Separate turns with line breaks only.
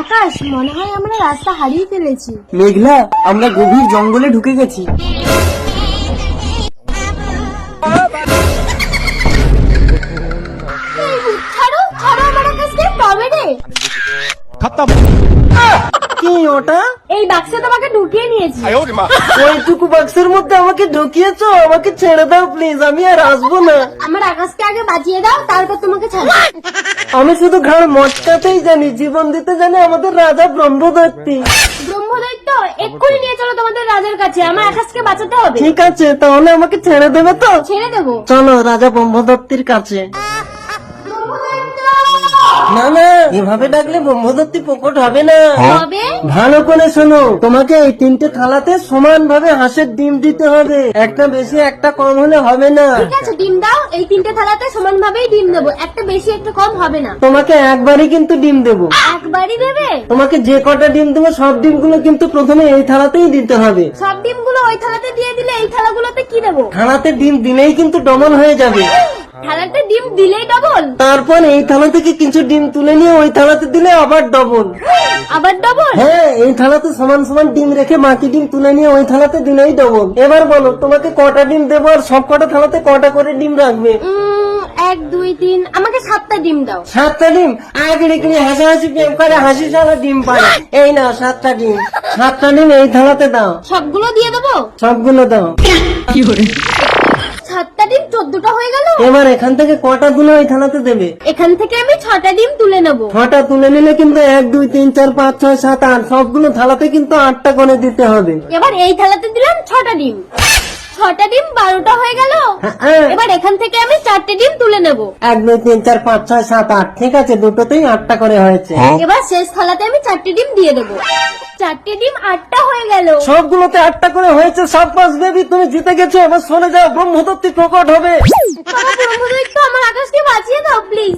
আকাশ মনে হয় আমরা রাস্তা হারিয়ে ফেলেছি।
মেঘলা আমরা গভীর জঙ্গলে ঢুকে গেছি।
এই
কি ওটা?
এই বাক্সে তোমাকে ঢুকিয়ে নিয়েছি।
ওইটুকু বাক্সের মধ্যে আমাকে ঢুকিয়েছো আমাকে ছেড়ে দাও প্লিজ আমি আর আসব না।
আমার আকাশকে আগে বাঁচিয়ে দাও তারপর তোমাকে ছাড়ো
আমি শুধু ঘাড় মটকাতেই জানি জীবন দিতে জানি আমাদের রাজা ব্রহ্মদত্তি
ব্রহ্মদৈত্য এক্ষুনি নিয়ে চলো তোমাদের রাজার কাছে আমার আকাশকে বাঁচাতে হবে।
ঠিক আছে তাহলে আমাকে ছেড়ে দেবে তো?
ছেড়ে দেবো।
চলো রাজা ব্রহ্মদত্তির কাছে। না না এভাবে ডাকলে ব্রহ্মদত্তি প্রকট হবে না। ভালো করে শোনো তোমাকে এই তিনটে থালাতে সমান ভাবে হাঁসের ডিম দিতে হবে। একটা বেশি একটা কম হলে হবে না।
ঠিক আছে ডিম দাও এই তিনটে থালাতে সমান ভাবেই ডিম দেবো। একটা বেশি একটা কম হবে না।
তোমাকে একবারই কিন্তু ডিম দেবো।
একবারই দেবে?
তোমাকে যে কটা ডিম দেবো সব ডিমগুলো কিন্তু প্রথমে এই থালাতেই দিতে হবে।
সব ডিমগুলো ওই থালাতে দিয়ে দিলে এই থালাগুলোতে কি দেবো?
থালাতে ডিম দিলেই কিন্তু ডবল হয়ে যাবে।
থালাতে ডিম দিলেই ডবল
তারপর এই থালা থেকে কিছু ডিম তুলে নিয়ে ওই থালাতে দিলে আবার ডবল
আবার ডবল
হ্যাঁ এই থালাতে সমান সমান ডিম রেখে বাকি ডিম তুলে নিয়ে ওই থালাতে দিলেই ডবল এবার বলো তোমাকে কটা ডিম দেবো আর সব কটা থালাতে কটা করে ডিম রাখবে?
এক দুই তিন আমাকে সাতটা ডিম দাও।
সাতটা ডিম? আগে রেখে হাসাহাসি প্রেম করে হাসি সারা ডিম পায়। এই নাও সাতটা ডিম। সাতটা ডিম এই থালাতে দাও।
সবগুলো দিয়ে দেবো?
সবগুলো দাও।
সাতটা ডিম চোদ্দটা হয়ে গেল?
এবার এখান থেকে কটা তুলে ওই থালাতে দেবে?
এখান থেকে আমি ছটা ডিম তুলে নেব।
ছটা তুলে নিলে কিন্তু এক দুই তিন চার পাঁচ ছয় সাত আট সবগুলো থালাতে কিন্তু আটটা করে দিতে হবে।
এবার এই থালাতে দিলাম ছটা ডিম। ছটা ডিম বারোটা হয়ে গেল?
হ্যাঁ,
এবার এখান থেকে আমি চারটে ডিম তুলে নেব।
এক দুই তিন চার পাঁচ ছয় সাত আট ঠিক আছে দুটোতেই আটটা করে হয়েছে।
এবার শেষ থালাতে আমি চারটে ডিম দিয়ে দেবো। চারটে ডিম আটটা হয়ে গেল।
সবগুলোতে আটটা করে হয়েছে সব পাঁচ বেবি তুমি জিতে গেছো এবার শুনে যাও ব্রহ্মদত্তি প্রকট হবে।
বাবা ব্রহ্মদৈত্য আমার আকাশকে বাঁচিয়ে দাও প্লিজ